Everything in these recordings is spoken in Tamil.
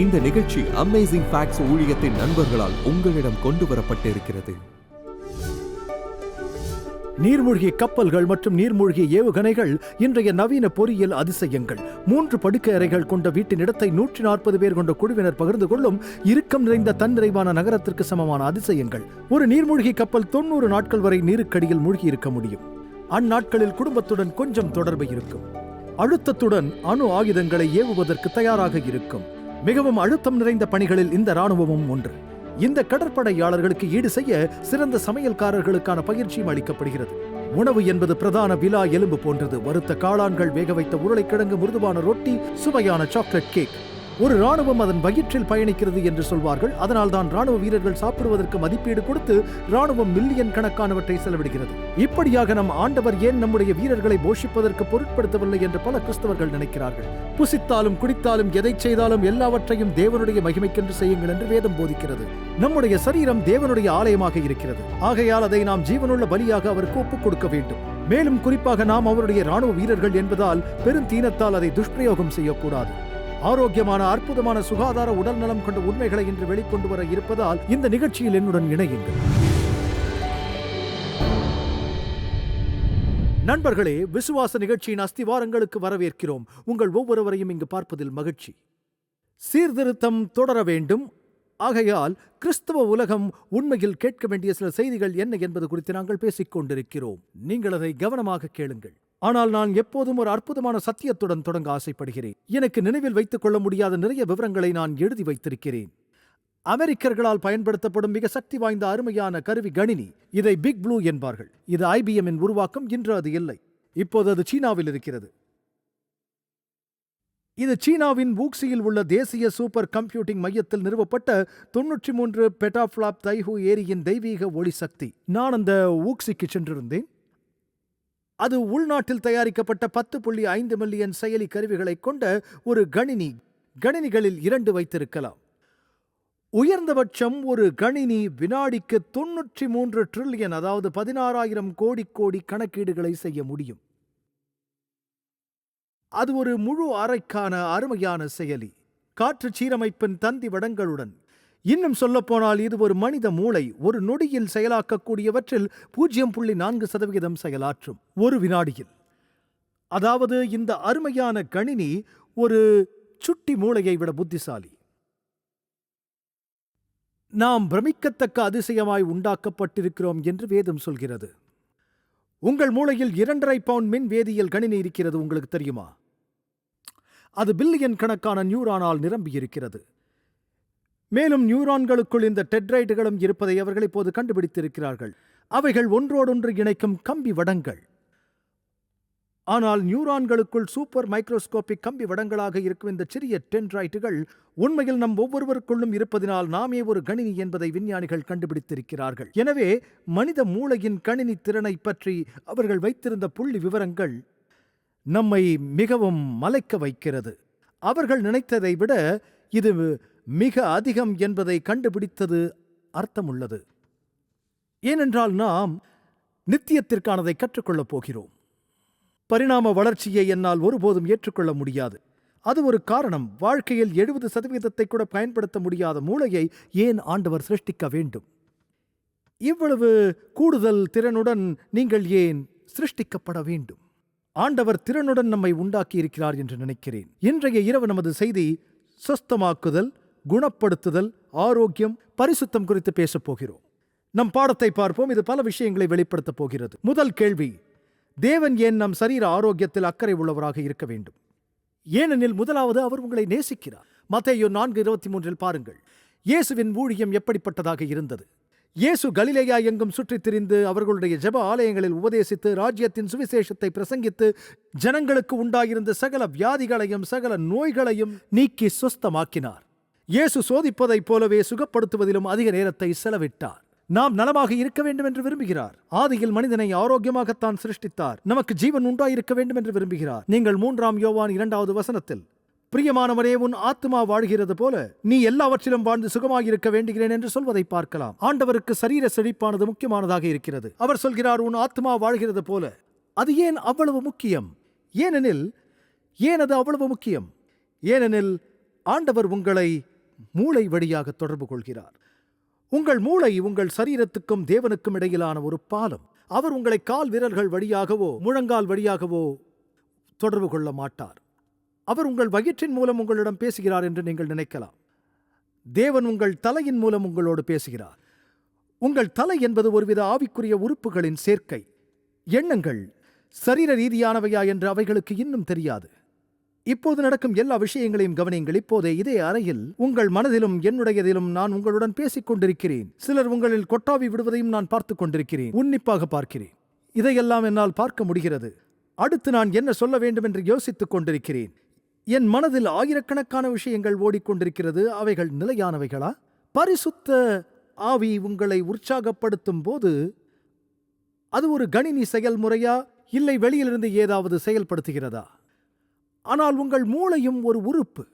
இந்த நிகழ்ச்சி அமேசிங் ஃபேக்ட்ஸ் ஊழியத்தின் நண்பர்களால் உங்களிடம் கொண்டு வரப்பட்டிருக்கிறது. நீர்மூழ்கி கப்பல்கள் மற்றும் நீர்மூழ்கி ஏவுகணைகள் இன்றைய நவீன பொறியியல் அதிசயங்கள். மூன்று படுக்கை அறைகள் கொண்ட வீட்டின் இடத்தை நூற்றி நாற்பது பேர் கொண்ட குழுவினர் பகிர்ந்து கொள்ளும் இறுக்கம் நிறைந்த தன்னிறைவான நகரத்திற்கு சமமான அதிசயங்கள். ஒரு நீர்மூழ்கி கப்பல் தொண்ணூறு நாட்கள் வரை நீருக்கடியில் மூழ்கி இருக்க முடியும். அந்நாட்களில் குடும்பத்துடன் கொஞ்சம் தொடர்பு இருக்கும். அழுத்தத்துடன் அணு ஆயுதங்களை ஏவுவதற்கு தயாராக இருக்கும். மிகவும் அழுத்தம் நிறைந்த பணிகளில் இந்த ராணுவமும் ஒன்று. இந்த கடற்படையாளர்களுக்கு ஈடு செய்ய சிறந்த சமையல்காரர்களுக்கான பயிற்சியும் அளிக்கப்படுகிறது. உணவு என்பது பிரதான விலா எலும்பு போன்றது. வறுத்த காளான்கள் வேக வைத்த உருளைக்கிழங்கு மிருதுவான ரொட்டி சுவையான சாக்லேட் கேக். ஒரு ராணுவம் அதன் வயிற்றில் பயணிக்கிறது என்று சொல்வார்கள். அதனால் தான் ராணுவ வீரர்கள் சாப்பிடுவதற்கு மதிப்பீடு கொடுத்து ராணுவம் மில்லியன் கணக்கானவற்றை செலவிடுகிறது. இப்படியாக நம் ஆண்டவர் ஏன் நம்முடைய வீரர்களை போஷிப்பதற்கு பொருட்படுத்தவில்லை என்று பல கிறிஸ்தவர்கள் நினைக்கிறார்கள். புசித்தாலும் குடித்தாலும் எதை செய்தாலும் எல்லாவற்றையும் தேவனுடைய மகிமைக்கென்று செய்யுங்கள் என்று வேதம் போதிக்கிறது. நம்முடைய சரீரம் தேவனுடைய ஆலயமாக இருக்கிறது. ஆகையால் அதை நாம் ஜீவனுள்ள பலியாக அவருக்கு ஒப்புக் கொடுக்க வேண்டும். மேலும் குறிப்பாக நாம் அவருடைய ராணுவ வீரர்கள் என்பதால் பெருந்தீனத்தால் அதை துஷ்பிரயோகம் செய்யக்கூடாது. ஆரோக்கியமான அற்புதமான சுகாதார உடல் நலம் கொண்ட உண்மைகளை இன்று வெளிக்கொண்டு வர இருப்பதால் இந்த நிகழ்ச்சியில் என்னுடன் இணையுங்கள். நண்பர்களே விசுவாச நிகழ்ச்சியின் அஸ்திவாரங்களுக்கு வரவேற்கிறோம். உங்கள் ஒவ்வொருவரையும் இங்கு பார்ப்பதில் மகிழ்ச்சி. சீர்திருத்தம் தொடர வேண்டும். ஆகையால் கிறிஸ்தவ உலகம் உண்மையில் கேட்க வேண்டிய சில செய்திகள் என்ன என்பது குறித்து நாங்கள் பேசிக் கொண்டிருக்கிறோம் நீங்கள் அதை கவனமாக கேளுங்கள். ஆனால் நான் எப்போதும் ஒரு அற்புதமான சத்தியத்துடன் தொடங்க ஆசைப்படுகிறேன். எனக்கு நினைவில் வைத்துக் கொள்ள முடியாத நிறைய விவரங்களை நான் எழுதி வைத்திருக்கிறேன். அமெரிக்கர்களால் பயன்படுத்தப்படும் மிக சக்தி வாய்ந்த அருமையான கருவி கணினி இதை பிக் ப்ளூ என்பார்கள். இது ஐபிஎம்மின் உருவாக்கம் இன்று அது இல்லை. இப்போது அது சீனாவில் இருக்கிறது. இது சீனாவின் வூக்சியில் உள்ள தேசிய சூப்பர் கம்ப்யூட்டிங் மையத்தில் நிறுவப்பட்ட தொன்னூற்றி மூன்று பெட்டாஃப்ளாப் தைஹூ ஏரியின் தெய்வீக ஒளி சக்தி. நான் அந்த வூக்சிக்கு சென்றிருந்தேன். அது உள்நாட்டில் தயாரிக்கப்பட்ட பத்து புள்ளி ஐந்து மில்லியன் செயலி கருவிகளை கொண்ட ஒரு கணினி கணினிகளில் இரண்டு வைத்திருக்கலாம். உயர்ந்தபட்சம் ஒரு கணினி வினாடிக்கு தொன்னூற்றி மூன்று ட்ரில்லியன் அதாவது பதினாறாயிரம் கோடி கோடி கணக்கீடுகளை செய்ய முடியும். அது ஒரு முழு அறைக்கான அருமையான செயலி. காற்று சீரமைப்பின் தந்தி வடங்களுடன் இன்னும் சொல்லப்போனால் இது ஒரு மனித மூளை ஒரு நொடியில் செயலாக்கக்கூடியவற்றில் பூஜ்ஜியம் புள்ளி நான்கு சதவிகிதம் செயலாற்றும் ஒரு வினாடியில். அதாவது இந்த அருமையான கணினி ஒரு சுட்டி மூளையை விட புத்திசாலி. நாம் பிரமிக்கத்தக்க அதிசயமாய் உண்டாக்கப்பட்டிருக்கிறோம் என்று வேதம் சொல்கிறது. உங்கள் மூளையில் இரண்டரை பவுண்ட் மின் வேதியியல் கணினி இருக்கிறது உங்களுக்கு தெரியுமா? அது பில்லியன் கணக்கான நியூரானால் நிரம்பியிருக்கிறது. மேலும் நியூரான்களுக்குள் இந்த டெட்ரைட்டுகளும் இருப்பதை அவர்கள் இப்போது கண்டுபிடித்திருக்கிறார்கள். அவைகள் ஒன்றோடொன்று இணைக்கும் கம்பி வடங்கள். ஆனால் நியூரான்களுக்குள் சூப்பர் மைக்ரோஸ்கோபிக் கம்பி வடங்களாக இருக்கும் இந்த சிறிய டென்ட்ரைட்டுகள் உண்மையில் நம் ஒவ்வொருவருக்குள்ளும் இருப்பதினால் நாமே ஒரு கணினி என்பதை விஞ்ஞானிகள் கண்டுபிடித்திருக்கிறார்கள். எனவே மனித மூளையின் கணினி திறனை பற்றி அவர்கள் வைத்திருந்த புள்ளி விவரங்கள் நம்மை மிகவும் மலைக்க வைக்கிறது. அவர்கள் நினைத்ததை விட இது மிக அதிகம் என்பதை கண்டுபிடித்தது அர்த்தமுள்ளது. ஏனென்றால் நாம் நித்தியத்திற்கானதை கற்றுக்கொள்ளப் போகிறோம். பரிணாம வளர்ச்சியை என்னால் ஒருபோதும் ஏற்றுக்கொள்ள முடியாது. அது ஒரு காரணம். வாழ்க்கையில் எழுபது சதவீதத்தை கூட பயன்படுத்த முடியாத மூளையை ஏன் ஆண்டவர் சிருஷ்டிக்க வேண்டும்? இவ்வளவு கூடுதல் திறனுடன் நீங்கள் ஏன் சிருஷ்டிக்கப்பட வேண்டும்? ஆண்டவர் திறனுடன் நம்மை உண்டாக்கி இருக்கிறார் என்று நினைக்கிறேன். இன்றைய இரவு நமது செய்தி சொஸ்தமாக்குதல் குணப்படுத்துதல் ஆரோக்கியம் பரிசுத்தம் குறித்து பேசப் போகிறோம். நம் பாடத்தை பார்ப்போம். இது பல விஷயங்களை வெளிப்படுத்தப் போகிறது. முதல் கேள்வி தேவன் ஏன் நம் சரீர ஆரோக்கியத்தில் அக்கறை உள்ளவராக இருக்க வேண்டும்? ஏனெனில் முதலாவது அவர் உங்களை நேசிக்கிறார். மத்தையோ நான்கு இருபத்தி மூன்றில் பாருங்கள். இயேசுவின் ஊழியம் எப்படிப்பட்டதாக இருந்தது? இயேசு கலிலேயா எங்கும் சுற்றித் திரிந்து அவர்களுடைய ஜெப ஆலயங்களில் உபதேசித்து ராஜ்யத்தின் சுவிசேஷத்தை பிரசங்கித்து ஜனங்களுக்கு உண்டாயிருந்த சகல வியாதிகளையும் சகல நோய்களையும் நீக்கி சுஸ்தமாக்கினார். இயேசு சோதிப்பதைப் போலவே சுகப்படுத்துவதிலும் அதிக நேரத்தை செலவிட்டார். நாம் நலமாக இருக்க வேண்டும் என்று விரும்புகிறார். ஆதியில் மனிதனை ஆரோக்கியமாகத்தான் சிருஷ்டித்தார். நமக்கு ஜீவன் உண்டாயிருக்க வேண்டும் என்று விரும்புகிறார். நீங்கள் மூன்றாம் யோவான் இரண்டாவது வசனத்தில் பிரியமானவரே உன் ஆத்மா வாழ்கிறது போல நீ எல்லாவற்றிலும் வாழ்ந்து சுகமாயிருக்க வேண்டுகிறேன் என்று சொல்வதை பார்க்கலாம். ஆண்டவருக்கு சரீர செழிப்பானது முக்கியமானதாக இருக்கிறது. அவர் சொல்கிறார் உன் ஆத்மா வாழ்கிறது போல. அது ஏன் அவ்வளவு முக்கியம்? ஏனெனில் ஏன் அது அவ்வளவு முக்கியம்? ஏனெனில் ஆண்டவர் உங்களை மூளை வழியாக தொடர்பு கொள்கிறார். உங்கள் மூளை உங்கள் சரீரத்துக்கும் தேவனுக்கும் இடையிலான ஒரு பாலம். அவர் உங்களை கால் விரல்கள் வழியாகவோ முழங்கால் வழியாகவோ தொடர்பு கொள்ள மாட்டார். அவர் உங்கள் வயிற்றின் மூலம் உங்களிடம் பேசுகிறார் என்று நீங்கள் நினைக்கலாம். தேவன் உங்கள் தலையின் மூலம் உங்களோடு பேசுகிறார். உங்கள் தலை என்பது ஒருவித ஆவிக்குரிய உறுப்புகளின் சேர்க்கை. எண்ணங்கள் சரீர ரீதியானவையா என்று அவைகளுக்கு இன்னும் தெரியாது. இப்போது நடக்கும் எல்லா விஷயங்களையும் கவனியுங்கள். இப்போதே இதே அறையில் உங்கள் மனதிலும் என்னுடையதிலும் நான் உங்களுடன் பேசிக் கொண்டிருக்கிறேன் சிலர் உங்களில் கொட்டாவி விடுவதையும் நான் பார்த்துக் கொண்டிருக்கிறேன். உன்னிப்பாக பார்க்கிறேன். இதையெல்லாம் என்னால் பார்க்க முடிகிறது. அடுத்து நான் என்ன சொல்ல வேண்டும் என்று யோசித்துக் கொண்டிருக்கிறேன். என் மனதில் ஆயிரக்கணக்கான விஷயங்கள் ஓடிக்கொண்டிருக்கிறது. அவைகள் நிலையானவைகளா? பரிசுத்த ஆவி உங்களை உற்சாகப்படுத்தும் போது அது ஒரு கணினி செயல்முறையா? இல்லை வெளியிலிருந்து ஏதாவது செயல்படுத்துகிறதா? ஆனால் உங்கள் மூளையும் ஒரு உறுப்பு.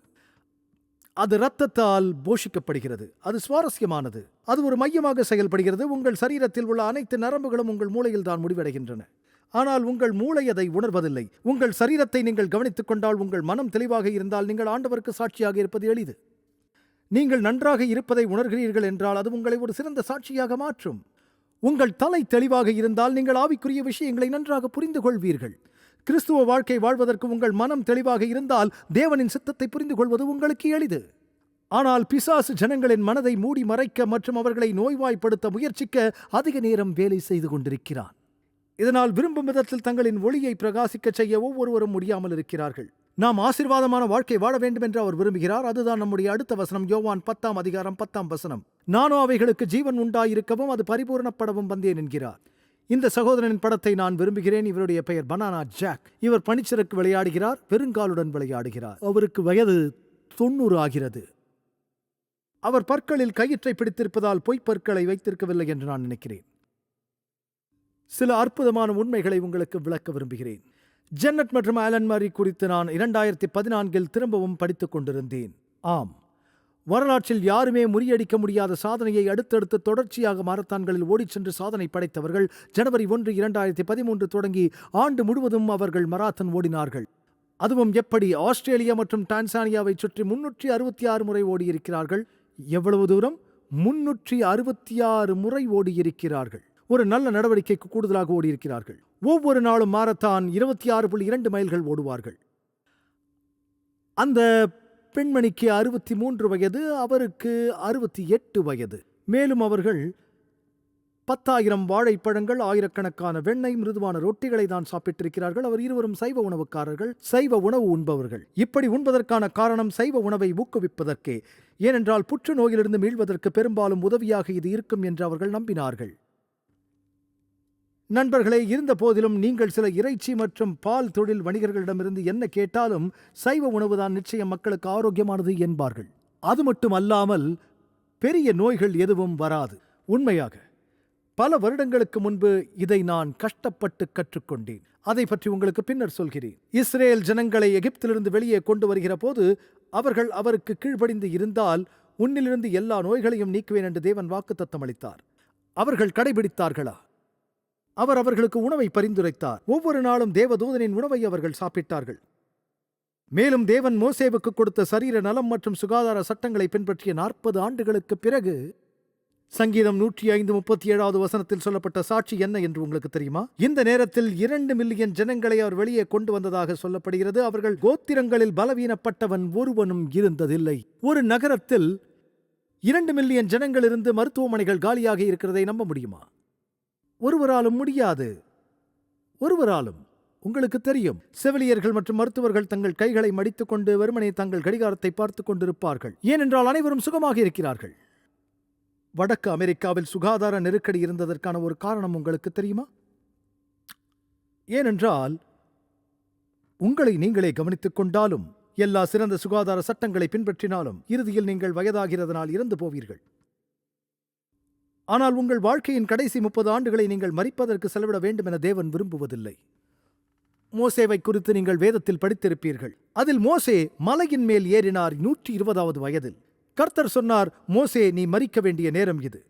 அது இரத்தத்தால் போஷிக்கப்படுகிறது. அது சுவாரஸ்யமானது. அது ஒரு மையமாக செயல்படுகிறது. உங்கள் சரீரத்தில் உள்ள அனைத்து நரம்புகளும் உங்கள் மூளையில் தான் முடிவடைகின்றன. ஆனால் உங்கள் மூளை அதை உணர்வதில்லை. உங்கள் சரீரத்தை நீங்கள் கவனித்துக் கொண்டால் உங்கள் மனம் தெளிவாக இருந்தால் நீங்கள் ஆண்டவருக்கு சாட்சியாக இருப்பது எளிது. நீங்கள் நன்றாக இருப்பதை உணர்கிறீர்கள் என்றால் அது உங்களை ஒரு சிறந்த சாட்சியாக மாற்றும். உங்கள் தலை தெளிவாக இருந்தால் நீங்கள் ஆவிக்குரிய விஷயங்களை நன்றாக புரிந்து கொள்வீர்கள் கிறிஸ்துவ வாழ்க்கை வாழ்வதற்கு உங்கள் மனம் தெளிவாக இருந்தால் தேவனின் சித்தத்தை புரிந்து கொள்வது உங்களுக்கு எளிது. ஆனால் பிசாசு ஜனங்களின் மனதை மூடி மறைக்க மற்றும் அவர்களை நோய்வாய்ப்படுத்த முயற்சிக்க அதிக நேரம் வேலை செய்து கொண்டிருக்கிறான். இதனால் விரும்பும் விதத்தில் தங்களின் ஒளியை பிரகாசிக்கச் செய்ய ஒவ்வொருவரும் முடியாமல் இருக்கிறார்கள். நாம் ஆசீர்வாதமான வாழ்க்கை வாழ வேண்டும் என்று அவர் விரும்புகிறார். அதுதான் நம்முடைய அடுத்த வசனம் யோவான் பத்தாம் அதிகாரம் பத்தாம் வசனம். நானோ அவைகளுக்கு ஜீவன் உண்டாயிருக்கவும் அது பரிபூரணப்படவும் வந்தேன் என்கிறார். இந்த சகோதரனின் படத்தை நான் விரும்புகிறேன். இவருடைய பெயர் பனானா ஜாக். இவர் பனிச்சறுக்கு விளையாடுகிறார் பெருங்காலுடன் விளையாடுகிறார். அவருக்கு வயது தொண்ணூறு ஆகிறது. அவர் பற்களில் கயிற்றை பிடித்திருப்பதால் பொய்ப்பற்களை வைத்திருக்கவில்லை என்று நான் நினைக்கிறேன். சில அற்புதமான உண்மைகளை உங்களுக்கு விளக்க விரும்புகிறேன். ஜென்னட் மற்றும் ஆலன் மாரி குறித்து நான் இரண்டாயிரத்தி பதினான்கில் திரும்பவும் படித்துக் கொண்டிருந்தேன். ஆம். வரலாற்றில் யாருமே முறியடிக்க முடியாத சாதனையை அடுத்தடுத்து தொடர்ச்சியாக மாரத்தான்களில் ஓடிச் சென்று சாதனை படைத்தவர்கள் ஜனவரி ஒன்று இரண்டாயிரத்தி பதிமூன்று தொடங்கி ஆண்டு முழுவதும் அவர்கள் மராத்தன் ஓடினார்கள். அதுவும் எப்படி ஆஸ்திரேலியா மற்றும் டான்சானியாவை சுற்றி முன்னூற்றி அறுபத்தி ஆறு முறை ஓடியிருக்கிறார்கள்? எவ்வளவு தூரம்? முன்னூற்றி அறுபத்தி ஆறு முறை ஓடியிருக்கிறார்கள். ஒரு நல்ல நடவடிக்கைக்கு கூடுதலாக ஓடியிருக்கிறார்கள். ஒவ்வொரு நாளும் மாரத்தான் இருபத்தி ஆறு புள்ளி இரண்டு மைல்கள் ஓடுவார்கள். அந்த பெண்மணிக்கு அறுபத்தி மூன்று வயது அவருக்கு அறுபத்தி எட்டு வயது. மேலும் அவர்கள் பத்தாயிரம் வாழைப்பழங்கள் ஆயிரக்கணக்கான வெண்ணெய் மிருதுவான ரொட்டிகளை தான் சாப்பிட்டிருக்கிறார்கள். அவர் இருவரும் சைவ உணவுக்காரர்கள் சைவ உணவு உண்பவர்கள். இப்படி உண்பதற்கான காரணம் சைவ உணவை ஊக்குவிப்பதற்கே. ஏனென்றால் புற்றுநோயிலிருந்து மீள்வதற்கு பெரும்பாலும் உதவியாக இது இருக்கும் என்று அவர்கள் நம்பினார்கள். நண்பர்களே இருந்த போதிலும் நீங்கள் சில இறைச்சி மற்றும் பால் தொழில் வணிகர்களிடமிருந்து என்ன கேட்டாலும் சைவ உணவுதான் நிச்சயம் மக்களுக்கு ஆரோக்கியமானது என்பார்கள். அது மட்டும் அல்லாமல் பெரிய நோய்கள் எதுவும் வராது. உண்மையாக பல வருடங்களுக்கு முன்பு இதை நான் கஷ்டப்பட்டு கற்றுக்கொண்டேன். அதை பற்றி உங்களுக்கு பின்னர் சொல்கிறேன். இஸ்ரேல் ஜனங்களை எகிப்திலிருந்து வெளியே கொண்டு வருகிற போது அவர்கள் அவருக்கு கீழ்ப்படிந்து இருந்தால் உன்னிலிருந்து எல்லா நோய்களையும் நீக்குவேன் என்று தேவன் வாக்குத்தத்தம் அளித்தார். அவர்கள் கடைபிடித்தார்களா? அவர் அவர்களுக்கு உணவை பரிந்துரைத்தார். ஒவ்வொரு நாளும் தேவதூதனின் உணவை அவர்கள் சாப்பிட்டார்கள். மேலும் தேவன் மோசேவுக்கு கொடுத்த சரீர நலம் மற்றும் சுகாதார சட்டங்களை பின்பற்றிய நாற்பது ஆண்டுகளுக்கு பிறகு சங்கீதம் நூற்றி ஐந்து முப்பத்தி ஏழாவது வசனத்தில் சொல்லப்பட்ட சாட்சி என்ன என்று உங்களுக்கு தெரியுமா? இந்த நேரத்தில் இரண்டு மில்லியன் ஜனங்களை அவர் வெளியே கொண்டு வந்ததாக சொல்லப்படுகிறது. அவர்கள் கோத்திரங்களில் பலவீனப்பட்டவன் ஒருவனும் இருந்ததில்லை. ஒரு நகரத்தில் இரண்டு மில்லியன் ஜனங்கள் இருந்து மருத்துவமனைகள் காலியாக இருக்கிறதை நம்ப முடியுமா? ஒருவராலும் முடியாது. ஒருவராலும். உங்களுக்கு தெரியும் செவிலியர்கள் மற்றும் மருத்துவர்கள் தங்கள் கைகளை மடித்துக்கொண்டு வெறுமனே தங்கள் கடிகாரத்தை பார்த்துக் கொண்டிருப்பார்கள். ஏனென்றால் அனைவரும் சுகமாக இருக்கிறார்கள். வடக்கு அமெரிக்காவில் சுகாதார நெருக்கடி இருந்ததற்கான ஒரு காரணம் உங்களுக்கு தெரியுமா? ஏனென்றால் உங்களை நீங்களே கவனித்துக் கொண்டாலும் எல்லா சிறந்த சுகாதார சட்டங்களை பின்பற்றினாலும் இறுதியில் நீங்கள் வயதாகிறதனால் இறந்து போவீர்கள். ஆனால் உங்கள் வாழ்க்கையின் கடைசி முப்பது ஆண்டுகளை நீங்கள் மறிப்பதற்கு செலவிட வேண்டும் என தேவன் விரும்புவதில்லை. மோசேவை குறித்து நீங்கள் வேதத்தில் படித்திருப்பீர்கள். அதில் மோசே மலையின் மேல் ஏறினார் நூற்றி இருபதாவது வயதில். கர்த்தர் சொன்னார் மோசே நீ மறிக்க வேண்டிய நேரம் இது.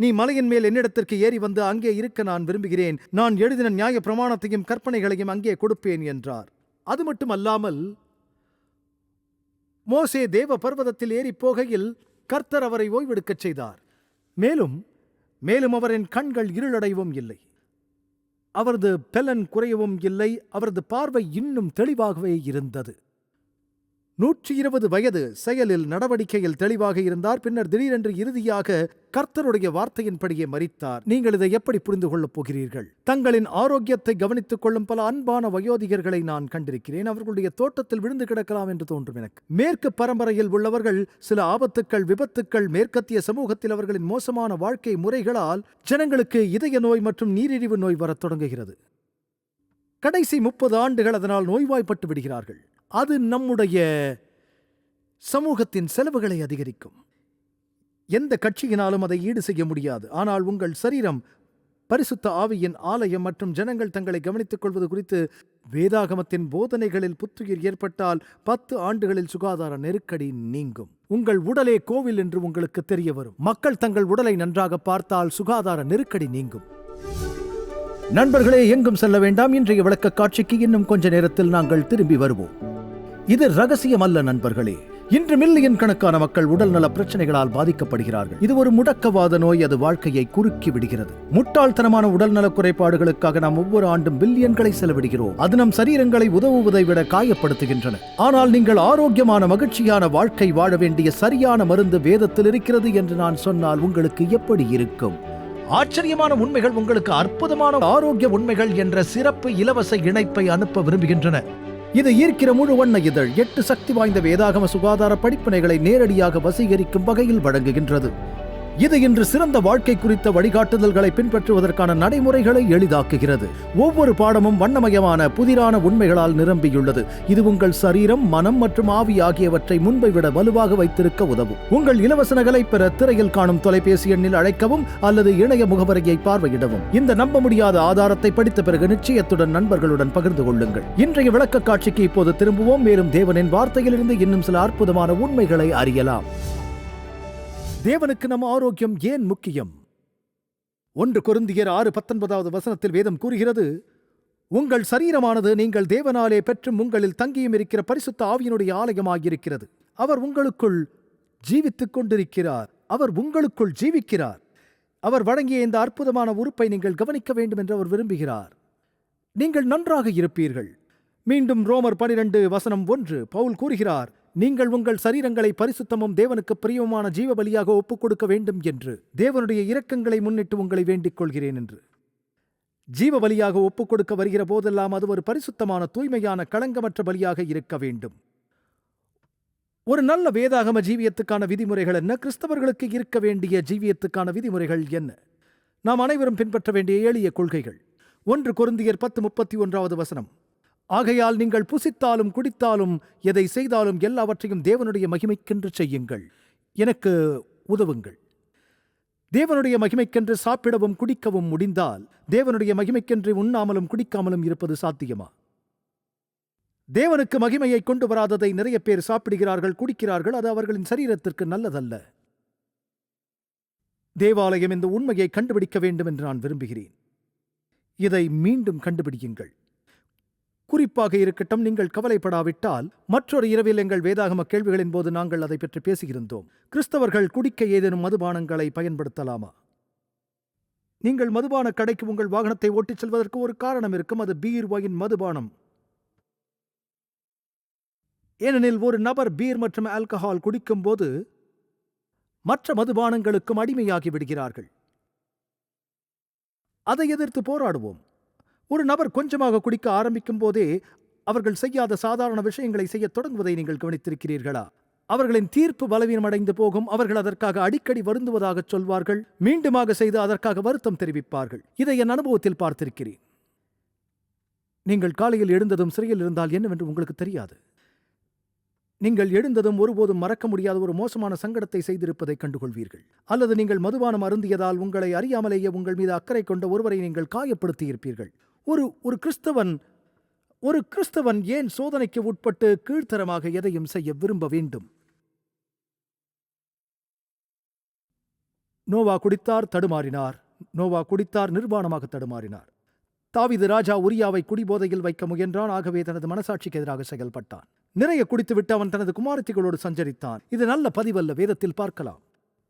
நீ மலையின் மேல் என்னிடத்திற்கு ஏறி வந்து அங்கே இருக்க நான் விரும்புகிறேன். நான் எழுதின நியாய பிரமாணத்தையும் கற்பனைகளையும் அங்கே கொடுப்பேன் என்றார். அது மட்டுமல்லாமல் மோசே தேவ பர்வதத்தில் ஏறிப் போகையில் கர்த்தர் அவரை ஓய்வெடுக்கச் செய்தார். மேலும் மேலும் அவரின் கண்கள் இருளடையவும் இல்லை. அவரது பெலன் குறையவும் இல்லை. அவரது பார்வை இன்னும் தெளிவாகவே இருந்தது. நூற்றி இருபது வயது செயலில் நடவடிக்கையில் தெளிவாக இருந்தார். பின்னர் திடீரென்று இறுதியாக கர்த்தருடைய வார்த்தையின்படியே மறித்தார் நீங்கள் இதை எப்படி புரிந்து கொள்ளப் போகிறீர்கள்? தங்களின் ஆரோக்கியத்தை கவனித்துக் கொள்ளும் பல அன்பான வயோதிகர்களை நான் கண்டிருக்கிறேன். அவர்களுடைய தோட்டத்தில் விழுந்து கிடக்கலாம் என்று தோன்றும் எனக்கு. மேற்கு பரம்பரையில் உள்ளவர்கள் சில ஆபத்துக்கள் விபத்துக்கள் மேற்கத்திய சமூகத்தில் அவர்களின் மோசமான வாழ்க்கை முறைகளால் ஜனங்களுக்கு இதய நோய் மற்றும் நீரிழிவு நோய் வரத் தொடங்குகிறது. கடைசி முப்பது ஆண்டுகள் அதனால் நோய்வாய்ப்பட்டு விடுகிறார்கள். அது நம்முடைய சமூகத்தின் செலவுகளை அதிகரிக்கும். எந்த கட்சியினாலும் அதை ஈடு செய்ய முடியாது. ஆனால் உங்கள் சரீரம் பரிசுத்த ஆவியின் ஆலயம் மற்றும் ஜனங்கள் தங்களை கவனித்துக் கொள்வது குறித்து வேதாகமத்தின் போதனைகளில் புத்துயிர் ஏற்பட்டால் பத்து ஆண்டுகளில் சுகாதார நெருக்கடி நீங்கும். உங்கள் உடலே கோவில் என்று உங்களுக்கு தெரிய வரும். மக்கள் தங்கள் உடலை நன்றாக பார்த்தால் சுகாதார நெருக்கடி நீங்கும். நண்பர்களே எங்கும் செல்ல வேண்டாம். இன்றைய விளக்க காட்சிக்கு இன்னும் கொஞ்ச நேரத்தில் நாங்கள் திரும்பி வருவோம். இது ரகசியம் அல்ல நண்பர்களே. இன்று மில்லியன் கணக்கான மக்கள் உடல்நல பிரச்சனைகளால் பாதிக்கப்படுகிறார்கள். இது ஒரு முடக்கவாத நோய் அது வாழ்க்கையை குறுக்கி விடுகிறது. முட்டாள்தனமான உடல்நல குறைபாடுகளுக்காக நாம் ஒவ்வொரு ஆண்டும் பில்லியன்களை செலவிடுகிறோம். அது நம் சரீரங்களை உதவுவதை விட காயப்படுத்துகின்றன. ஆனால் நீங்கள் ஆரோக்கியமான மகிழ்ச்சியான வாழ்க்கை வாழ வேண்டிய சரியான மருந்து வேதத்தில் இருக்கிறது என்று நான் சொன்னால் உங்களுக்கு எப்படி இருக்கும்? ஆச்சரியமான உண்மைகள் உங்களுக்கு அற்புதமான ஆரோக்கிய உண்மைகள் என்ற சிறப்பு இலவச இணைப்பை அனுப்ப விரும்புகின்றன. இது ஈர்க்கிற முழு வண்ண இதழ். எட்டு சக்தி வாய்ந்த வேதாகம சுகாதார படிப்பினைகளை நேரடியாக வசீகரிக்கும் வகையில் வழங்குகின்றது. இது இன்று சிறந்த வாழ்க்கை குறித்த வழிகாட்டுதல்களை பின்பற்றுவதற்கான நடைமுறைகளை எளிதாக்குகிறது. ஒவ்வொரு பாடமும் வண்ணமயமான புதிரான உண்மைகளால் நிரம்பியுள்ளது. இது உங்கள் சரீரம் மனம் மற்றும் ஆவி ஆகியவற்றை முன்பை விட வலுவாக வைத்திருக்க உதவும். உங்கள் இலவச நகலை பெற திரையில் காணும் தொலைபேசி எண்ணில் அழைக்கவும் அல்லது இணைய முகவரியை பார்வையிடவும். இந்த நம்ப முடியாத ஆதாரத்தை படித்த பிறகு நிச்சயத்துடன் நண்பர்களுடன் பகிர்ந்து கொள்ளுங்கள். இன்றைய விளக்க காட்சிக்கு இப்போது திரும்புவோம். மேலும் தேவனின் வார்த்தையிலிருந்து இன்னும் சில அற்புதமான உண்மைகளை அறியலாம். தேவனுக்கு நம் ஆரோக்கியம் ஏன் முக்கியம்? ஒன்று குருந்தியர் ஆறு பத்தொன்பதாவது வசனத்தில் வேதம் கூறுகிறது உங்கள் சரீரமானது நீங்கள் தேவனாலே பெற்றும் உங்களில் தங்கியும் இருக்கிற பரிசுத்த ஆவியினுடைய ஆலயமாகியிருக்கிறது அவர் உங்களுக்குள் ஜீவித்துக் கொண்டிருக்கிறார். அவர் உங்களுக்குள் ஜீவிக்கிறார். அவர் வழங்கிய இந்த அற்புதமான உறுப்பை நீங்கள் கவனிக்க வேண்டும் என்று அவர் விரும்புகிறார். நீங்கள் நன்றாக இருப்பீர்கள். மீண்டும் ரோமர் பனிரெண்டு வசனம் ஒன்று பவுல் கூறுகிறார் நீங்கள் உங்கள் சரீரங்களை பரிசுத்தமும் தேவனுக்கு பிரியமான ஜீவபலியாக ஒப்புக்கொடுக்க ஒப்புக் கொடுக்க வேண்டும் என்று தேவனுடைய இரக்கங்களை முன்னிட்டு உங்களை வேண்டிக் கொள்கிறேன் என்று. ஜீவபலியாக ஒப்புக்கொடுக்க ஒப்புக் கொடுக்க வருகிற போதெல்லாம் அது ஒரு பரிசுத்தமான தூய்மையான களங்கமற்ற பலியாக இருக்க வேண்டும். ஒரு நல்ல வேதாகம ஜீவியத்துக்கான விதிமுறைகள் என்ன? கிறிஸ்தவர்களுக்கு இருக்க வேண்டிய ஜீவியத்துக்கான விதிமுறைகள் என்ன? நாம் அனைவரும் பின்பற்ற வேண்டிய எளிய கொள்கைகள். ஒன்று குருந்தியர் பத்து முப்பத்தி ஒன்றாவது வசனம். ஆகையால் நீங்கள் புசித்தாலும் குடித்தாலும் எதை செய்தாலும் எல்லாவற்றையும் தேவனுடைய மகிமைக்கென்று செய்யுங்கள். எனக்கு உதவுங்கள். தேவனுடைய மகிமைக்கென்று சாப்பிடவும் குடிக்கவும் முடிந்தால் தேவனுடைய மகிமைக்கென்று உண்ணாமலும் குடிக்காமலும் இருப்பது சாத்தியமா? தேவனுக்கு மகிமையை கொண்டு வராததை நிறைய பேர் சாப்பிடுகிறார்கள் குடிக்கிறார்கள் அது அவர்களின் சரீரத்திற்கு நல்லதல்ல. தேவாலயம் இந்த உண்மையை கண்டுபிடிக்க வேண்டும் என்று நான் விரும்புகிறேன். இதை மீண்டும் கண்டுபிடியுங்கள். குறிப்பாக இருக்கட்டும் நீங்கள் கவலைப்படாவிட்டால் மற்றொரு இரவில் எங்கள் வேதாகம கேள்விகளின் போது நாங்கள் அதை பற்றி பேசியிருந்தோம். கிறிஸ்தவர்கள் குடிக்க ஏதேனும் மதுபானங்களை பயன்படுத்தலாமா? நீங்கள் மதுபான கடைக்கு உங்கள் வாகனத்தை ஓட்டிச் செல்வதற்கு ஒரு காரணம் இருக்கும். அது பீர் வாயின் மதுபானம். ஏனெனில் ஒரு நபர் பீர் மற்றும் ஆல்கஹால் குடிக்கும்போது மற்ற மதுபானங்களுக்கும் அடிமையாகி விடுகிறார்கள். அதை எதிர்த்து போராடுவோம். ஒரு நபர் கொஞ்சமாக குடிக்க ஆரம்பிக்கும் போதே அவர்கள் செய்யாத சாதாரண விஷயங்களை செய்யத் தொடங்குவதை நீங்கள் கவனித்திருக்கிறீர்களா? அவர்களின் தீர்ப்பு பலவீனமடைந்து போகும் அவர்கள் அதற்காக அடிக்கடி வருந்துவதாகச் சொல்வார்கள் மீண்டுமாக செய்து அதற்காக வருத்தம் தெரிவிப்பார்கள். இதை என் அனுபவத்தில் பார்த்திருக்கிறேன். நீங்கள் காலையில் எழுந்ததும் சிறையில் இருந்தால் என்னவென்று உங்களுக்கு தெரியாது. நீங்கள் எழுந்ததும் ஒருபோதும் மறக்க முடியாத ஒரு மோசமான சங்கடத்தை செய்திருப்பதை கண்டுகொள்வீர்கள். அல்லது நீங்கள் மதுபானம் அருந்தியதால் உங்களை அறியாமலேயே உங்கள் மீது அக்கறை கொண்ட ஒருவரை நீங்கள் காயப்படுத்தியிருப்பீர்கள். ஒரு ஒரு கிறிஸ்தவன் ஒரு கிறிஸ்தவன் ஏன் சோதனைக்கு உட்பட்டு கீழ்த்தரமாக எதையும் செய்ய விரும்ப வேண்டும்? நோவா குடித்தார் தடுமாறினார். நோவா குடித்தார் நிர்வாணமாக தடுமாறினார். தாவிது ராஜா உரியாவை குடிபோதையில் வைக்க முயன்றான் ஆகவே தனது மனசாட்சிக்கு எதிராக செயல்பட்டான். நிறைய குடித்துவிட்டு அவன் தனது குமாரத்திகளோடு சஞ்சரித்தான். இது நல்ல பதிவல்ல வேதத்தில் பார்க்கலாம்.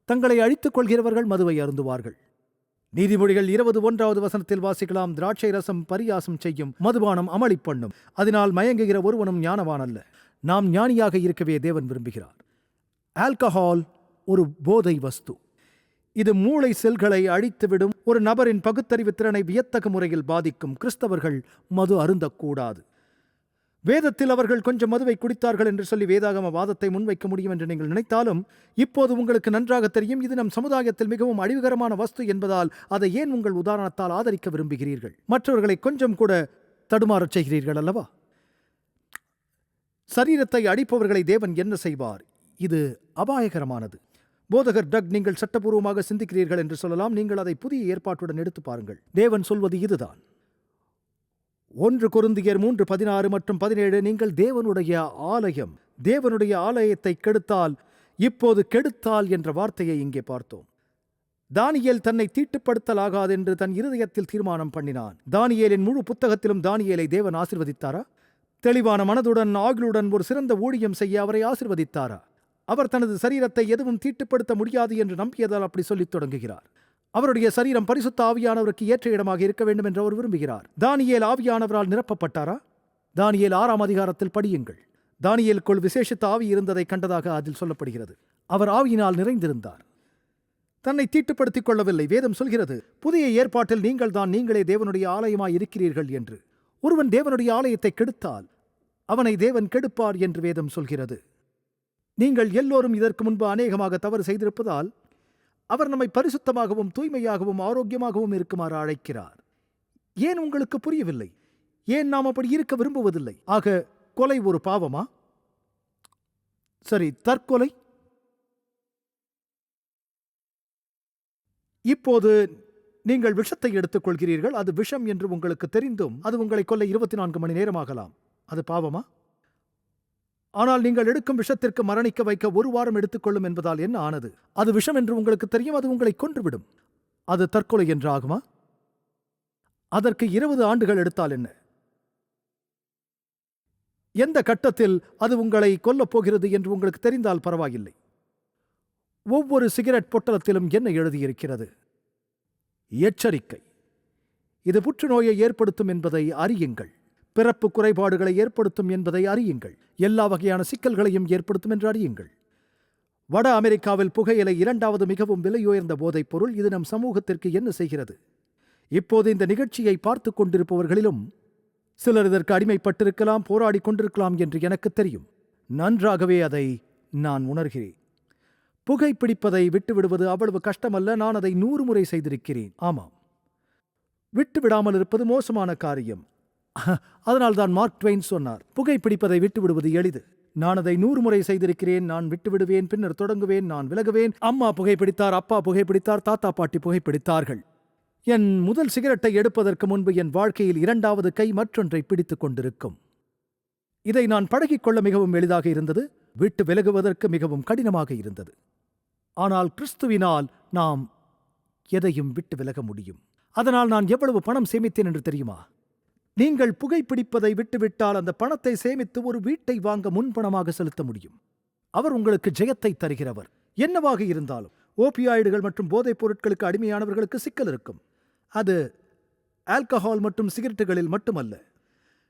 தங்களை அழித்துக் கொள்கிறவர்கள் மதுவை அருந்துவார்கள். நீதிமொழிகள் இருபது ஒன்றாவது வசனத்தில் வாசிக்கலாம். திராட்சை ரசம் பரியாசம் செய்யும். மதுபானம் அமளி பண்ணும். அதனால் மயங்குகிற ஒருவனும் ஞானவான் அல்ல. நாம் ஞானியாக இருக்கவே தேவன் விரும்புகிறார். ஆல்கஹால் ஒரு போதை வஸ்து. இது மூளை செல்களை அழித்துவிடும். ஒரு நபரின் பகுத்தறிவு திறனை வியத்தகு முறையில் பாதிக்கும். கிறிஸ்தவர்கள் மது அருந்தக்கூடாது. வேதத்தில் அவர்கள் கொஞ்சம் மதுவை குடித்தார்கள் என்று சொல்லி வேதாகம வாதத்தை முன்வைக்க முடியும் என்று நீங்கள் நினைத்தாலும் இப்போது உங்களுக்கு நன்றாக தெரியும் இது நம் சமுதாயத்தில் மிகவும் அழிவுகரமான வஸ்து என்பதால் அதை ஏன் உங்கள் உதாரணத்தால் ஆதரிக்க விரும்புகிறீர்கள்? மற்றவர்களை கொஞ்சம் கூட தடுமாறச் செய்கிறீர்கள் அல்லவா? சரீரத்தை அடிப்பவர்களை தேவன் என்ன செய்வார்? இது அபாயகரமானது. போதகர் டக் நீங்கள் சட்டபூர்வமாக சிந்திக்கிறீர்கள் என்று சொல்லலாம். நீங்கள் அதை புதிய ஏற்பாட்டுடன் எடுத்து பாருங்கள். தேவன் சொல்வது இதுதான். ஒன்று குருந்தியர் மூன்று பதினாறு மற்றும் பதினேழு நீங்கள் தேவனுடைய ஆலயம் தேவனுடைய ஆலயத்தை கெடுத்தால் இப்போது கெடுத்தால் என்ற வார்த்தையை இங்கே பார்த்தோம். தானியேல் தன்னை தீட்டுப்படுத்தலாகாது என்று தன் இருதயத்தில் தீர்மானம் பண்ணினான். தானியேலின் முழு புத்தகத்திலும் தானியேலை தேவன் ஆசிர்வதித்தாரா? தெளிவான மனதுடன் ஆகிலுடன் ஒரு சிறந்த ஊழியம் செய்ய அவரை ஆசிர்வதித்தாரா? அவர் தனது சரீரத்தை எதுவும் தீட்டுப்படுத்த முடியாது என்று நம்பியதால் அப்படி சொல்லித் தொடங்குகிறார். அவருடைய சரீரம் பரிசுத்த ஆவியானவருக்கு ஏற்ற இடமாக இருக்க வேண்டும் என்று அவர் விரும்புகிறார். தானியேல் ஆவியானவரால் நிரப்பப்பட்டாரா? தானியேல் ஆறாம் அதிகாரத்தில் படியுங்கள். தானியேலுக்குள் விசேஷித்த ஆவி இருந்ததை கண்டதாக அதில் சொல்லப்படுகிறது. அவர் ஆவியினால் நிறைந்திருந்தார். தன்னை தீட்டுப்படுத்திக் கொள்ளவில்லை. வேதம் சொல்கிறது புதிய ஏற்பாட்டில் நீங்கள் தான் நீங்களே தேவனுடைய ஆலயமாய் இருக்கிறீர்கள் என்று. ஒருவன் தேவனுடைய ஆலயத்தை கெடுத்தால் அவனை தேவன் கெடுப்பார் என்று வேதம் சொல்கிறது. நீங்கள் எல்லோரும் இதற்கு முன்பு அநேகமாக தவறு செய்திருப்பதால் அவர் நம்மை பரிசுத்தமாகவும் தூய்மையாகவும் ஆரோக்கியமாகவும் இருக்குமாறு அழைக்கிறார். ஏன் உங்களுக்கு புரியவில்லை? ஏன் நாம் அப்படி இருக்க விரும்புவதில்லை? ஆக கொலை ஒரு பாவமா? சரி தற்கொலை? இப்போது நீங்கள் விஷத்தை எடுத்துக்கொள்கிறீர்கள் அது விஷம் என்று உங்களுக்கு தெரிந்தும் அது உங்களை கொல்ல இருபத்தி நான்கு மணி நேரமாகலாம். அது பாவமா? ஆனால் நீங்கள் எடுக்கும் விஷத்திற்கு மரணிக்க வைக்க ஒரு வாரம் எடுத்துக்கொள்ளும் என்பதால் என்ன ஆனது? அது விஷம் என்று உங்களுக்கு தெரியும் அது உங்களை கொன்றுவிடும். அது தற்கொலை என்று ஆகுமா அதற்கு இருபது ஆண்டுகள் எடுத்தால் என்ன? எந்த கட்டத்தில் அது உங்களை கொல்லப் போகிறது என்று உங்களுக்கு தெரிந்தால் பரவாயில்லை. ஒவ்வொரு சிகரெட் பொட்டலத்திலும் என்ன எழுதியிருக்கிறது? எச்சரிக்கை. இது புற்றுநோயை ஏற்படுத்தும் என்பதை அறியுங்கள். பிறப்பு குறைபாடுகளை ஏற்படுத்தும் என்பதை அறியுங்கள். எல்லா வகையான சிக்கல்களையும் ஏற்படுத்தும் என்று அறியுங்கள். வட அமெரிக்காவில் புகையிலை இரண்டாவது மிகவும் விலையுயர்ந்த போதைப் பொருள் இது நம் சமூகத்திற்கு என்ன செய்கிறது? இப்போது இந்த நிகழ்ச்சியை பார்த்து கொண்டிருப்பவர்களிலும் சிலர் இதற்கு அடிமைப்பட்டிருக்கலாம் போராடி கொண்டிருக்கலாம் என்று எனக்கு தெரியும். நன்றாகவே அதை நான் உணர்கிறேன். புகைப்பிடிப்பதை விட்டுவிடுவது அவ்வளவு கஷ்டமல்ல நான் அதை நூறு முறை செய்திருக்கிறேன். ஆமாம். விட்டுவிடாமல் இருப்பது மோசமான காரியம். அதனால்தான் மார்க் ட்வைன் சொன்னார் புகைப்பிடிப்பதை விட்டுவிடுவது எளிது. நான் அதை நூறு முறை செய்திருக்கிறேன் நான் விட்டுவிடுவேன் பின்னர் தொடங்குவேன் நான் விலகுவேன். அம்மா புகைப்பிடித்தார் அப்பா புகைப்பிடித்தார் தாத்தா பாட்டி புகைப்பிடித்தார்கள். என் முதல் சிகரெட்டை எடுப்பதற்கு முன்பு என் வாழ்க்கையில் இரண்டாவது கை மற்றொன்றை பிடித்துக் கொண்டிருக்கும். இதை நான் பழகிக்கொள்ள மிகவும் எளிதாக இருந்தது விட்டு விலகுவதற்கு மிகவும் கடினமாக இருந்தது. ஆனால் கிறிஸ்துவினால் நாம் எதையும் விட்டு விலக முடியும். அதனால் நான் எவ்வளவு பணம் சேமித்தேன் என்று தெரியுமா? நீங்கள் புகைப்பிடிப்பதை விட்டுவிட்டால் அந்த பணத்தை சேமித்து ஒரு வீட்டை வாங்க முன்பணமாக செலுத்த முடியும். அவர் உங்களுக்கு ஜெயத்தை தருகிறவர். என்னவாக இருந்தாலும் ஓபியாய்டுகள் மற்றும் போதைப் பொருட்களுக்கு அடிமையானவர்களுக்கு சிக்கல் இருக்கும். அது ஆல்கஹால் மற்றும் சிகரெட்டுகளில் மட்டுமல்ல.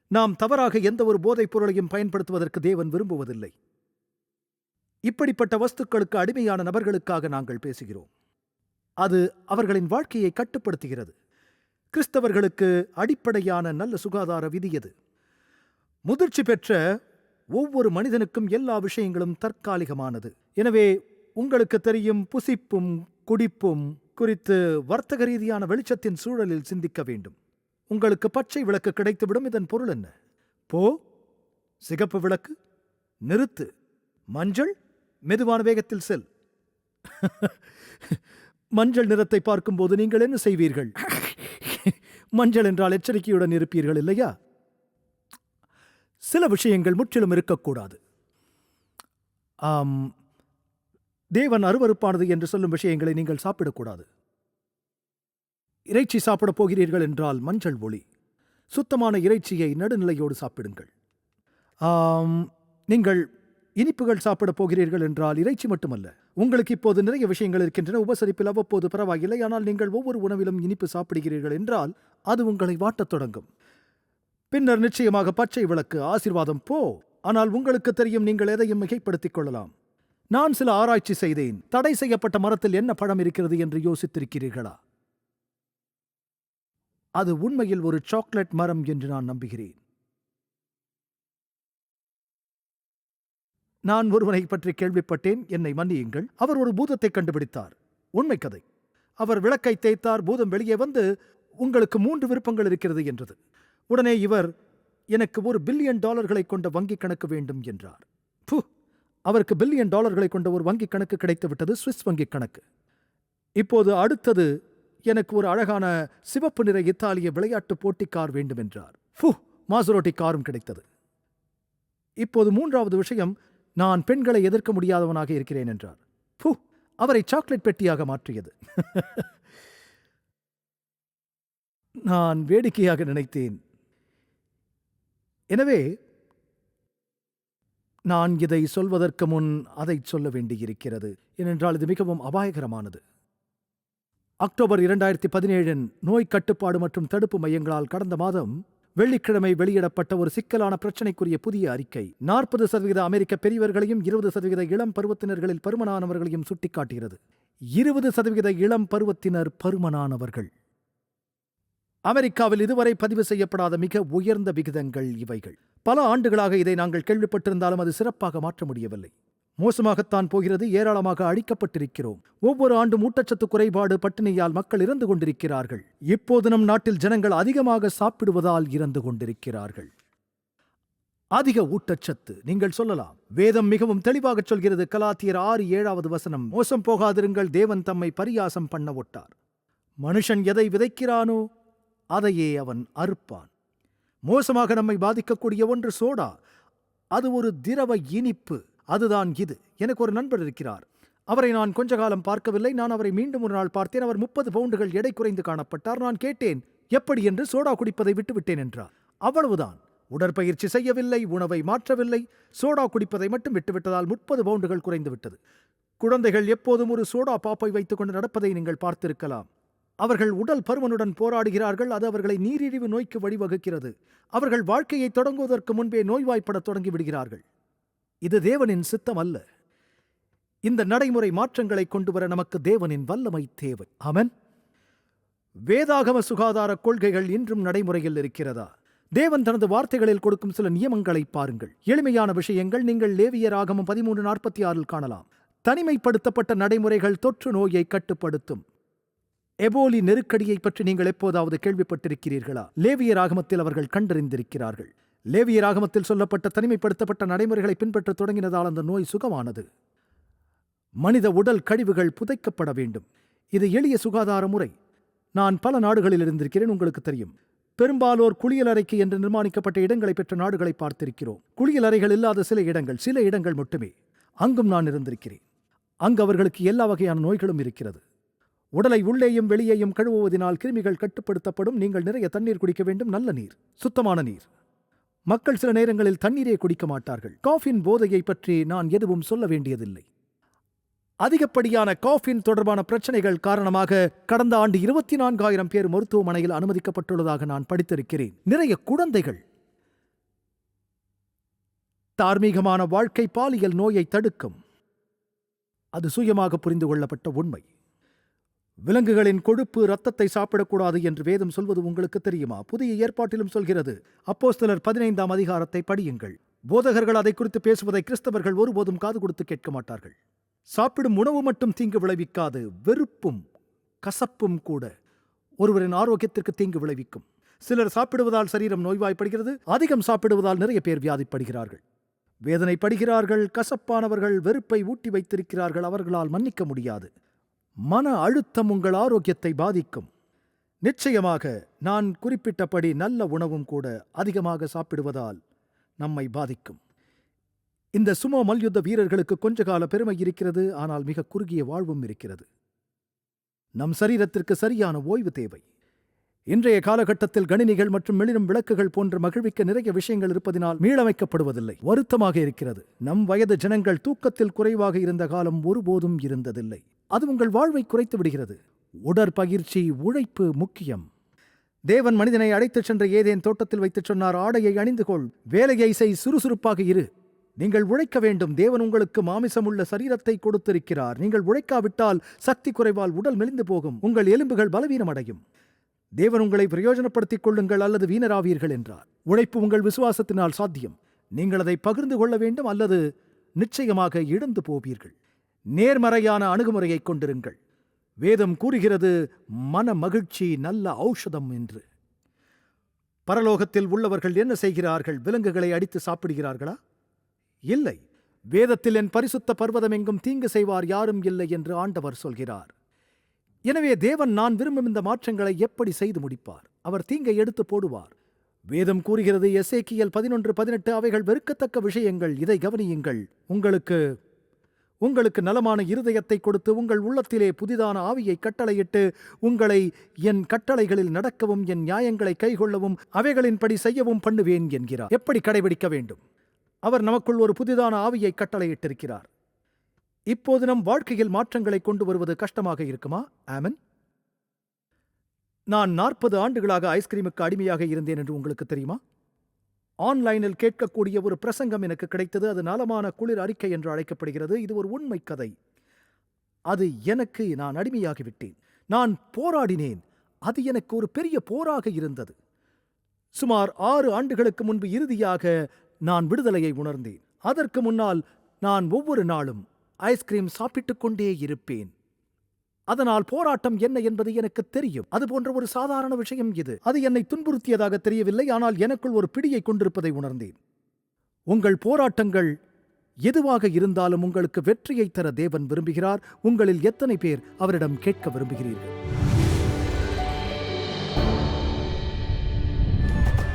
நாம் தவறாக எந்த ஒரு போதைப் பொருளையும் பயன்படுத்துவதற்கு தேவன் விரும்புவதில்லை. இப்படிப்பட்ட வஸ்துக்களுக்கு அடிமையான நபர்களுக்காக நாங்கள் பேசுகிறோம். அது அவர்களின் வாழ்க்கையை கட்டுப்படுத்துகிறது. கிறிஸ்தவர்களுக்கு அடிப்படையான நல்ல சுகாதார விதி எது? முதிர்ச்சி பெற்ற ஒவ்வொரு மனிதனுக்கும் எல்லா விஷயங்களும் தற்காலிகமானது. எனவே உங்களுக்கு தெரியும் புசிப்பும் குடிப்பும் குறித்து வர்த்தக ரீதியான வெளிச்சத்தின் சூழலில் சிந்திக்க வேண்டும். உங்களுக்கு பச்சை விளக்கு கிடைத்துவிடும் இதன் பொருள் என்ன? போ சிகப்பு விளக்கு நிறுத்து மஞ்சள் மெதுவான வேகத்தில் செல். மஞ்சள் நிறத்தை பார்க்கும்போது நீங்கள் என்ன செய்வீர்கள்? மஞ்சள் என்றால் எச்சரிக்கையுடன் இருப்பீர்கள் இல்லையா? சில விஷயங்கள் முற்றிலும் இருக்கக்கூடாது. ஆம் தேவன் அருவருப்பானது என்று சொல்லும் விஷயங்களை நீங்கள் சாப்பிடக்கூடாது. இறைச்சி சாப்பிடப் போகிறீர்கள் என்றால் மஞ்சள் ஒளி. சுத்தமான இறைச்சியை நடுநிலையோடு சாப்பிடுங்கள். ஆம் நீங்கள் இனிப்புகள் சாப்பிடப் போகிறீர்கள் என்றால் இறைச்சி மட்டுமல்ல. உங்களுக்கு இப்போது நிறைய விஷயங்கள் இருக்கின்றன. உபசரிப்பில் அவ்வப்போது பரவாயில்லை. ஆனால் நீங்கள் ஒவ்வொரு உணவிலும் இனிப்பு சாப்பிடுகிறீர்கள் என்றால் அது உங்களை வாட்டத் தொடங்கும். பின்னர் நிச்சயமாக பச்சை விளக்கு ஆசிர்வாதம் போ. ஆனால் உங்களுக்கு தெரியும் நீங்கள் எதையும் மிகைப்படுத்திக் கொள்ளலாம். நான் சில ஆராய்ச்சி செய்தேன். தடை செய்யப்பட்ட மரத்தில் என்ன பழம் இருக்கிறது என்று யோசித்திருக்கிறீர்களா? அது உண்மையில் ஒரு சாக்லேட் மரம் என்று நான் நம்புகிறேன். நான் ஒருவனை பற்றி கேள்விப்பட்டேன். என்னை மன்னியுங்கள். அவர் ஒரு பூதத்தை கண்டுபிடித்தார். உண்மை கதை. அவர் விளக்கை தேய்த்தார். பூதம் வெளியே வந்து உங்களுக்கு மூன்று விருப்பங்கள் இருக்கிறது என்றது. உடனே இவர் எனக்கு ஒரு பில்லியன் டாலர்களை கொண்ட வங்கிக் கணக்கு வேண்டும் என்றார். பு அவருக்கு பில்லியன் டாலர்களை கொண்ட ஒரு வங்கிக் கணக்கு கிடைத்துவிட்டது. சுவிஸ் வங்கிக் கணக்கு. இப்போது அடுத்தது எனக்கு ஒரு அழகான சிவப்பு நிற இத்தாலிய விளையாட்டு போட்டி கார் வேண்டும் என்றார். ஃபு! மாசுரோட்டி காரும் கிடைத்தது. இப்போது மூன்றாவது விஷயம் நான் பெண்களை எதிர்க்க முடியாதவனாக இருக்கிறேன் என்றார். ஃபு அவரை சாக்லேட் பெட்டியாக மாற்றியது. நான் வேடிக்கையாக நினைத்தேன். எனவே நான் இதை சொல்வதற்கு முன் அதை சொல்ல வேண்டியிருக்கிறது ஏனென்றால் இது மிகவும் அபாயகரமானது. அக்டோபர் இரண்டாயிரத்தி பதினேழின் நோய் கட்டுப்பாடு மற்றும் தடுப்பு மையங்களால் கடந்த மாதம் வெள்ளிக்கிழமை வெளியிடப்பட்ட ஒரு சிக்கலான பிரச்சினைக்குரிய புதிய அறிக்கை. நாற்பது சதவீத அமெரிக்க பெரியவர்களையும் இருபது சதவீத இளம் பருவத்தினர்களில் பருமனானவர்களையும் சுட்டிக்காட்டுகிறது. இருபது சதவீத இளம் பருவத்தினர் பருமனானவர்கள். அமெரிக்காவில் இதுவரை பதிவு செய்யப்படாத மிக உயர்ந்த விகிதங்கள் இவைகள். பல ஆண்டுகளாக இதை நாங்கள் கேள்விப்பட்டிருந்தாலும் அது சிறப்பாக மாற்ற முடியவில்லை. மோசமாகத்தான் போகிறது ஏராளமாக அழிக்கப்பட்டிருக்கிறோம். ஒவ்வொரு ஆண்டும் ஊட்டச்சத்து குறைபாடு பட்டினியால் மக்கள் இறந்து கொண்டிருக்கிறார்கள். இப்போது நம் நாட்டில் ஜனங்கள் அதிகமாக சாப்பிடுவதால் இறந்து கொண்டிருக்கிறார்கள். அதிக ஊட்டச்சத்து நீங்கள் சொல்லலாம். வேதம் மிகவும் தெளிவாக சொல்கிறது கலாத்தியர் ஆறு ஏழாவது வசனம் மோசம் போகாதிருங்கள் தேவன் தம்மை பரியாசம் பண்ண ஒட்டார். மனுஷன் எதை விதைக்கிறானோ அதையே அவன் அறுப்பான். மோசமாக நம்மை பாதிக்கக்கூடிய ஒன்று சோடா. அது ஒரு திரவ இனிப்பு. அதுதான் இது. எனக்கு ஒரு நண்பர் இருக்கிறார். அவரை நான் கொஞ்ச காலம் பார்க்கவில்லை. நான் அவரை மீண்டும் ஒரு நாள் பார்த்தேன். அவர் முப்பது பவுண்டுகள் எடை குறைந்து காணப்பட்டார். நான் கேட்டேன் எப்படி என்று சோடா குடிப்பதை விட்டுவிட்டேன் என்றார். அவ்வளவுதான். உடற்பயிற்சி செய்யவில்லை. உணவை மாற்றவில்லை. சோடா குடிப்பதை மட்டும் விட்டுவிட்டதால் முப்பது பவுண்டுகள் குறைந்துவிட்டது குழந்தைகள் எப்போதும் ஒரு சோடா பாப்பை வைத்துக்கொண்டு நடப்பதை நீங்கள் பார்த்திருக்கலாம். அவர்கள் உடல் பருமனுடன் போராடுகிறார்கள். அது அவர்களை நீரிழிவு நோய்க்கு வழிவகுக்கிறது. அவர்கள் வாழ்க்கையை தொடங்குவதற்கு முன்பே நோய்வாய்ப்பட தொடங்கி விடுகிறார்கள். இது தேவனின் சித்தம் அல்ல. இந்த நடைமுறை மாற்றங்களை கொண்டு வர நமக்கு தேவனின் வல்லமை தேவை. அவன் வேதாகம சுகாதார கொள்கைகள் இன்றும் நடைமுறையில் இருக்கிறதா? தேவன் தனது வார்த்தைகளில் கொடுக்கும் சில நியமங்களை பாருங்கள். எளிமையான விஷயங்கள் நீங்கள் லேவியர் ஆகமம் பதிமூன்று நாற்பத்தி ஆறில் காணலாம். தனிமைப்படுத்தப்பட்ட நடைமுறைகள் தொற்று நோயை கட்டுப்படுத்தும். எபோலி நெருக்கடியை பற்றி நீங்கள் எப்போதாவது கேள்விப்பட்டிருக்கிறீர்களா? லேவியர் ஆகமத்தில் அவர்கள் கண்டறிந்திருக்கிறார்கள். லேவியர் ஆகமத்தில் சொல்லப்பட்ட தனிமைப்படுத்தப்பட்ட நடைமுறைகளை பின்பற்றத் தொடங்கினதால் அந்த நோய் சுகமானது. மனித உடல் கழிவுகள் புதைக்கப்பட வேண்டும். இது எளிய சுகாதார முறை. நான் பல நாடுகளில் இருந்திருக்கிறேன் உங்களுக்கு தெரியும். பெரும்பாலோர் குளியலறைக்கு என்று நிர்மாணிக்கப்பட்ட இடங்களை பெற்ற நாடுகளை பார்த்திருக்கிறோம். குளியலறைகள் இல்லாத சில இடங்கள் சில இடங்கள் மட்டுமே. அங்கும் நான் இருந்திருக்கிறேன். அங்கு அவர்களுக்கு எல்லா வகையான நோய்களும் இருக்கிறது. உடலை உள்ளேயும் வெளியேயும் கழுவுவதினால் கிருமிகள் கட்டுப்படுத்தப்படும். நீங்கள் நிறைய தண்ணீர் குடிக்க வேண்டும். நல்ல நீர். சுத்தமான நீர். மக்கள் சில நேரங்களில் தண்ணீரே குடிக்க மாட்டார்கள். காஃபின் போதையை பற்றி நான் எதுவும் சொல்ல வேண்டியதில்லை. அதிகப்படியான காஃபின் தொடர்பான பிரச்சனைகள் காரணமாக கடந்த ஆண்டு இருபத்தி நான்காயிரம் பேர் மருத்துவமனையில் அனுமதிக்கப்பட்டுள்ளதாக நான் படித்திருக்கிறேன். நிறைய குழந்தைகள் தார்மீகமான வாழ்க்கை பாலியல் நோயை தடுக்கும். அது சுயமாக புரிந்து கொள்ளப்பட்ட உண்மை. விலங்குகளின் கொழுப்பு ரத்தத்தை சாப்பிடக்கூடாது என்று வேதம் சொல்வது உங்களுக்கு தெரியுமா? புதிய ஏற்பாட்டிலும் சொல்கிறது. அப்போஸ்தலர் பதினைந்தாம் அதிகாரத்தை படியுங்கள். போதகர்கள் அதை குறித்து பேசுவதை கிறிஸ்தவர்கள் ஒருபோதும் காது கொடுத்து கேட்க மாட்டார்கள். சாப்பிடும் உணவு மட்டும் தீங்கு விளைவிக்காது வெறுப்பும் கசப்பும் கூட ஒருவரின் ஆரோக்கியத்திற்கு தீங்கு விளைவிக்கும். சிலர் சாப்பிடுவதால் சரீரம் நோய்வாய்ப்படுகிறது அதிகம் சாப்பிடுவதால் நிறைய பேர் வியாதிப்படுகிறார்கள். வேதனைப்படுகிறார்கள் கசப்பானவர்கள் வெறுப்பை ஊட்டி வைத்திருக்கிறார்கள் அவர்களால் மன்னிக்க முடியாது. மன அழுத்தம் உங்கள் ஆரோக்கியத்தை பாதிக்கும். நிச்சயமாக நான் குறிப்பிட்டபடி நல்ல உணவும் கூட அதிகமாக சாப்பிடுவதால் நம்மை பாதிக்கும். இந்த சுமோ மல்யுத்த வீரர்களுக்கு கொஞ்ச கால பெருமை இருக்கிறது ஆனால் மிக குறுகிய வாழ்வும் இருக்கிறது. நம் சரீரத்திற்கு சரியான ஓய்வு தேவை. இன்றைய காலகட்டத்தில் கணினிகள் மற்றும் மெளிரும் விளக்குகள் போன்ற மகிழ்விக்க நிறைய விஷயங்கள் இருப்பதினால் மீளமைக்கப்படுவதில்லை. வருத்தமாக இருக்கிறது. நம் வயது ஜனங்கள் தூக்கத்தில் குறைவாக இருந்த காலம் ஒருபோதும் இருந்ததில்லை. அது உங்கள் வாழ்வை குறைத்து விடுகிறது. உடற்பயிற்சி உழைப்பு முக்கியம். தேவன் மனிதனை அழைத்துச் சென்ற ஏதேன் தோட்டத்தில் வைத்துச் சொன்னார் ஆடையை அணிந்து கொள் வேலையை செய் சுறுசுறுப்பாக இரு. நீங்கள் உழைக்க வேண்டும். தேவன் உங்களுக்கு மாமிசமுள்ள சரீரத்தை கொடுத்திருக்கிறார். நீங்கள் உழைக்காவிட்டால் சக்தி குறைவால் உடல் மெலிந்து போகும். உங்கள் எலும்புகள் பலவீனம் அடையும். தேவன் உங்களை பிரயோஜனப்படுத்திக் கொள்ளுங்கள் அல்லது வீணராவீர்கள் என்றார். உழைப்பு உங்கள் விசுவாசத்தினால் சாத்தியம். நீங்கள் அதை பகிர்ந்து கொள்ள வேண்டும் அல்லது நிச்சயமாக இழந்து போவீர்கள். நேர்மறையான அணுகுமுறையை கொண்டிருங்கள். வேதம் கூறுகிறது மன மகிழ்ச்சி நல்ல ஔஷதம் என்று. பரலோகத்தில் உள்ளவர்கள் என்ன செய்கிறார்கள்? விலங்குகளை அடித்து சாப்பிடுகிறார்களா? இல்லை. வேதத்தில் என் பரிசுத்த பர்வதம் எங்கும் தீங்கு செய்வார் யாரும் இல்லை என்று ஆண்டவர் சொல்கிறார். எனவே தேவன் நான் விரும்பும் இந்த மாற்றங்களை எப்படி செய்து முடிப்பார்? அவர் தீங்கை எடுத்து போடுவார். வேதம் கூறுகிறது எஸ்ஏகிஎல் பதினொன்று பதினெட்டு அவைகள் வெறுக்கத்தக்க விஷயங்கள். இதை கவனியுங்கள். உங்களுக்கு உங்களுக்கு நலமான இருதயத்தை கொடுத்து உங்கள் உள்ளத்திலே புதிதான ஆவியை கட்டளையிட்டு உங்களை என் கட்டளைகளில் நடக்கவும் என் நியாயங்களை கைகொள்ளவும் அவைகளின்படி செய்யவும் பண்ணுவேன் என்கிறார். எப்படி கடைபிடிக்க வேண்டும்? அவர் நமக்குள் ஒரு புதிதான ஆவியை கட்டளையிட்டிருக்கிறார். இப்போது நம் வாழ்க்கையில் மாற்றங்களை கொண்டு வருவது கஷ்டமாக இருக்குமா? ஆமன். நான் நாற்பது ஆண்டுகளாக ஐஸ்கிரீமுக்கு அடிமையாக இருந்தேன் என்று உங்களுக்கு தெரியுமா? ஆன்லைனில் கேட்கக்கூடிய ஒரு பிரசங்கம் எனக்கு கிடைத்தது. அது நலமான குளிர் அறிக்கை என்று அழைக்கப்படுகிறது. இது ஒரு உண்மை கதை. அது எனக்கு நான் அடிமையாகிவிட்டேன். நான் போராடினேன். அது எனக்கு ஒரு பெரிய போராக இருந்தது. சுமார் ஆறு ஆண்டுகளுக்கு முன்பு இறுதியாக நான் விடுதலையை உணர்ந்தேன். அதற்கு முன்னால் நான் ஒவ்வொரு நாளும் ஐஸ்கிரீம் சாப்பிட்டு கொண்டே இருப்பேன். அதனால் போராட்டம் என்ன என்பது எனக்கு தெரியும். அது போன்ற ஒரு சாதாரண விஷயம் இது. அது என்னை துன்புறுத்தியதாக தெரியவில்லை ஆனால் எனக்குள் ஒரு பிடியை கொண்டிருப்பதை உணர்ந்தேன். உங்கள் போராட்டங்கள் எதுவாக இருந்தாலும் உங்களுக்கு வெற்றியை தர தேவன் விரும்புகிறார். உங்களில் எத்தனை பேர் அவரிடம் கேட்க விரும்புகிறீர்கள்?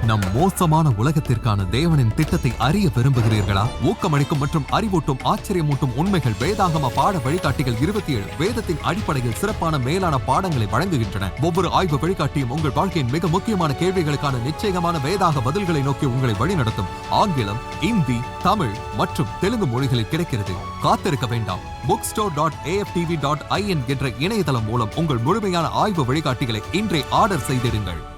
நம் மோசமான உலகத்திற்கான தேவனின் திட்டத்தை அறிய விரும்புகிறீர்களா? ஊக்கமளிக்கும் மற்றும் அறிவூட்டும் ஆச்சரியமூட்டும் உண்மைகள் வேதாகம பாட வழிகாட்டிகள் இருபத்தி ஏழு வேதத்தின் அடிப்படையில் சிறப்பான மேலான பாடங்களை வழங்குகின்றன. ஒவ்வொரு ஆய்வு வழிகாட்டியும் உங்கள் வாழ்க்கையின் மிக முக்கியமான கேள்விகளுக்கான நிச்சயமான வேதாக பதில்களை நோக்கி உங்களை வழிநடத்தும். ஆங்கிலம் இந்தி தமிழ் மற்றும் தெலுங்கு மொழிகளில் கிடைக்கிறது. காத்திருக்க வேண்டாம். Book store dot AFTV dot IN என்ற இணையதளம் மூலம் உங்கள் முழுமையான ஆய்வு வழிகாட்டிகளை இன்றே ஆர்டர் செய்திடுங்கள்.